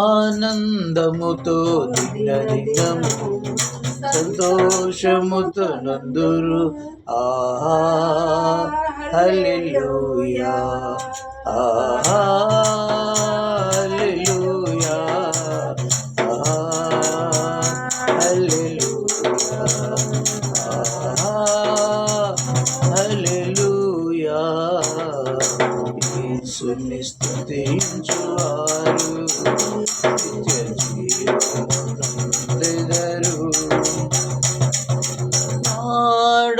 ఆనందముతో దినదినము సంతోషముతో నందురు. ఆహా హల్లెలూయా ఆహా హల్లెలూయా ఆహా హల్లెలూయా ఆహా హల్లెలూయా. యేసుని స్తుతించువారు. నిత్య జీవమునందెదరు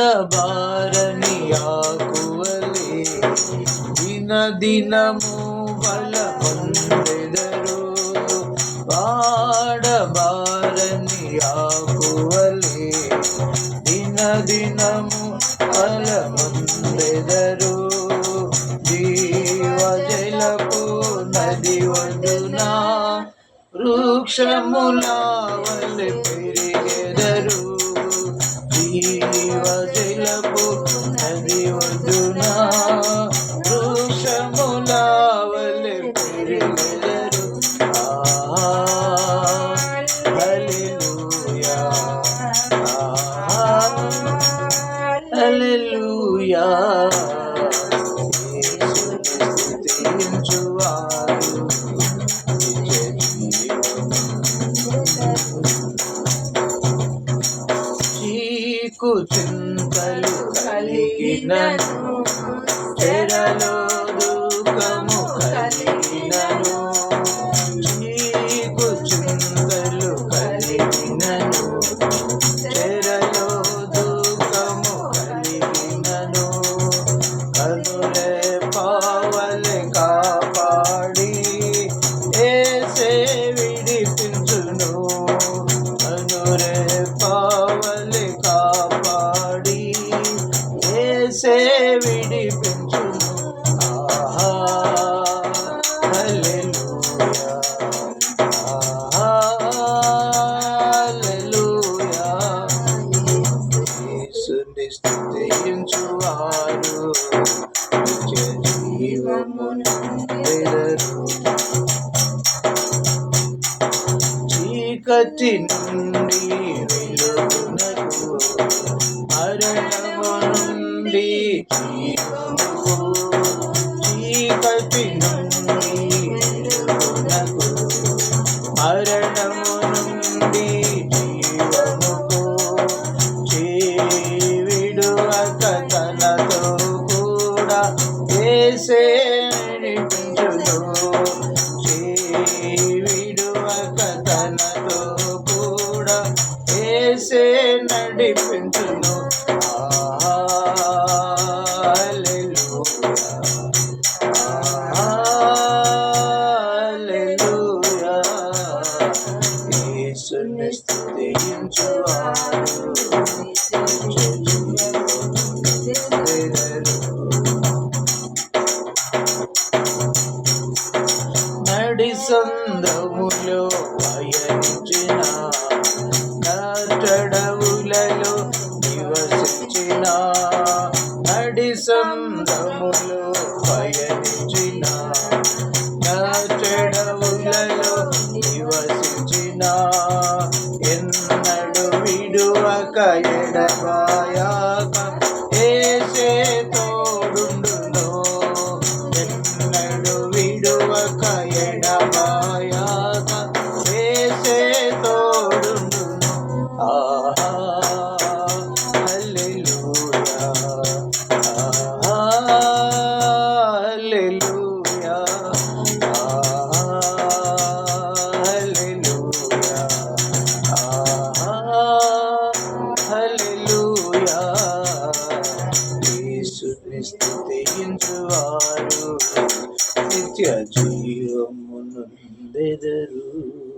ఆడబారని ఆకువలే దిన దినము బల పొందెదరు ఆడబారని ఆకువలే దిన దిన నది ఒడ్డున వృక్షముల వలె చీకు చింతలు కలిగినను. చెరలో దుఃఖము కలిగినను చేసే విడిపించును. ఆహా హల్లెలూయా ఆహా చీకటి నుండి నుండి జీవముకు నడవులలో నివసించిన నడి సందములో పయనించిన చెడవులలో నివసించిన ఎన్నడు విడువక ఎడబాయాక స్థుతించువారు నిత్య జీవమును జీవమునందెదరు.